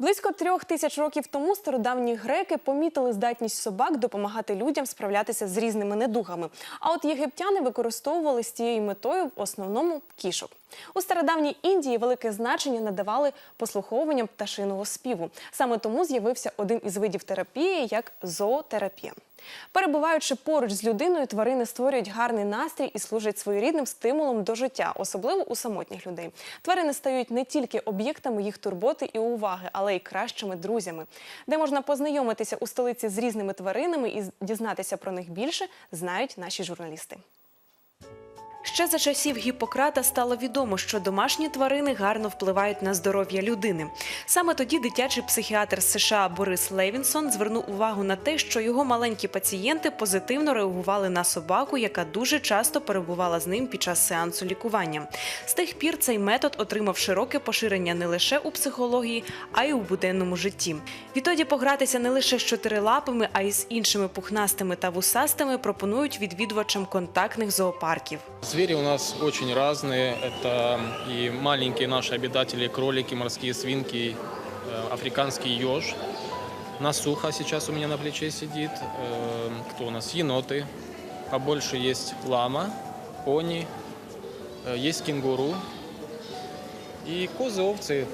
Близько трьох тисяч років тому стародавні греки помітили здатність собак допомагати людям справлятися з різними недугами. А от єгиптяни використовували з цією метою в основному кішок. У стародавній Індії велике значення надавали послуховуванням пташиного співу. Саме тому з'явився один із видів терапії як зоотерапія. Перебуваючи поруч з людиною, тварини створюють гарний настрій і служать своєрідним стимулом до життя, особливо у самотніх людей. Тварини стають не тільки об'єктами їх турботи і уваги, але й кращими друзями. Де можна познайомитися у столиці з різними тваринами і дізнатися про них більше, знають наші журналісти. Ще за часів Гіппократа стало відомо, що домашні тварини гарно впливають на здоров'я людини. Саме тоді дитячий психіатр США Борис Левінсон звернув увагу на те, що його маленькі пацієнти позитивно реагували на собаку, яка дуже часто перебувала з ним під час сеансу лікування. З тих пір цей метод отримав широке поширення не лише у психології, а й у буденному житті. Відтоді погратися не лише з чотирилапими, а й з іншими пухнастими та вусастими пропонують відвідувачам контактних зоопарків. Звери у нас очень разные. Это и маленькие наши обитатели, кролики, морские свинки, э, африканский еж. Насуха сейчас у меня на плече сидит. Э, Кто у нас? Еноты. Побольше есть лама, пони, э, есть кенгуру. И козы, овцы.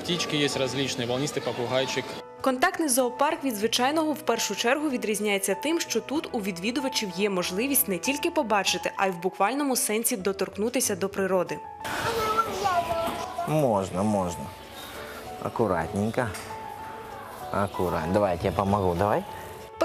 Птички есть различные, волнистый попугайчик. Контактний зоопарк від звичайного в першу чергу відрізняється тим, що тут у відвідувачів є можливість не тільки побачити, а й в буквальному сенсі доторкнутися до природи. Можна, можна. Акуратненько. Акурат. Давай, я тебе помогу, давай.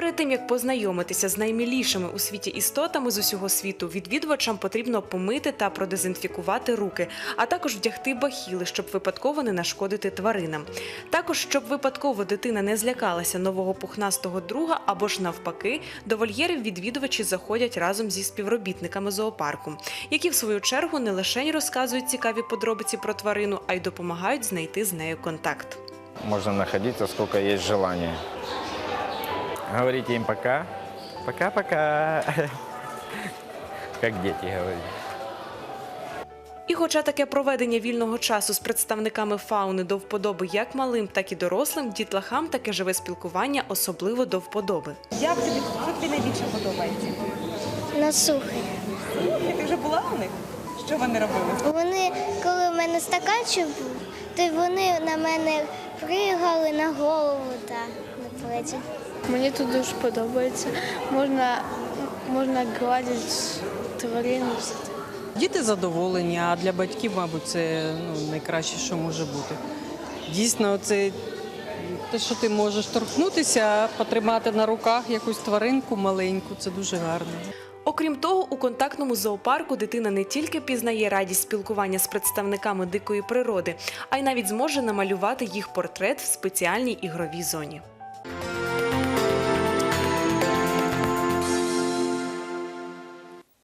Перед тим як познайомитися з наймілішими у світі істотами з усього світу, відвідувачам потрібно помити та продезінфікувати руки, а також вдягти бахіли, щоб випадково не нашкодити тваринам. Також, щоб випадково дитина не злякалася нового пухнастого друга або ж навпаки, до вольєрів відвідувачі заходять разом зі співробітниками зоопарку, які в свою чергу не лише розказують цікаві подробиці про тварину, а й допомагають знайти з нею контакт. Можно находиться, сколько есть желания. Говорите им пока. Пока-пока. Как дети говорят. І хоча таке проведення вільного часу з представниками фауни до вподоби як малим, так і дорослим, дітлахам таке живе спілкування особливо до вподоби. Як тобі, що тобі найбільше подобається? на сухи. Ти вже була у них? Що вони робили? Вони, коли в мене стаканчик був, то вони на мене пригали на голову та на плечі. Мені тут дуже подобається. Можна, можна гладити тварину. Діти задоволені, а для батьків, мабуть, це ну, найкраще, що може бути. Дійсно, це те, що ти можеш торкнутися, потримати на руках якусь тваринку маленьку, це дуже гарно. Окрім того, у контактному зоопарку дитина не тільки пізнає радість спілкування з представниками дикої природи, а й навіть зможе намалювати їх портрет в спеціальній ігровій зоні.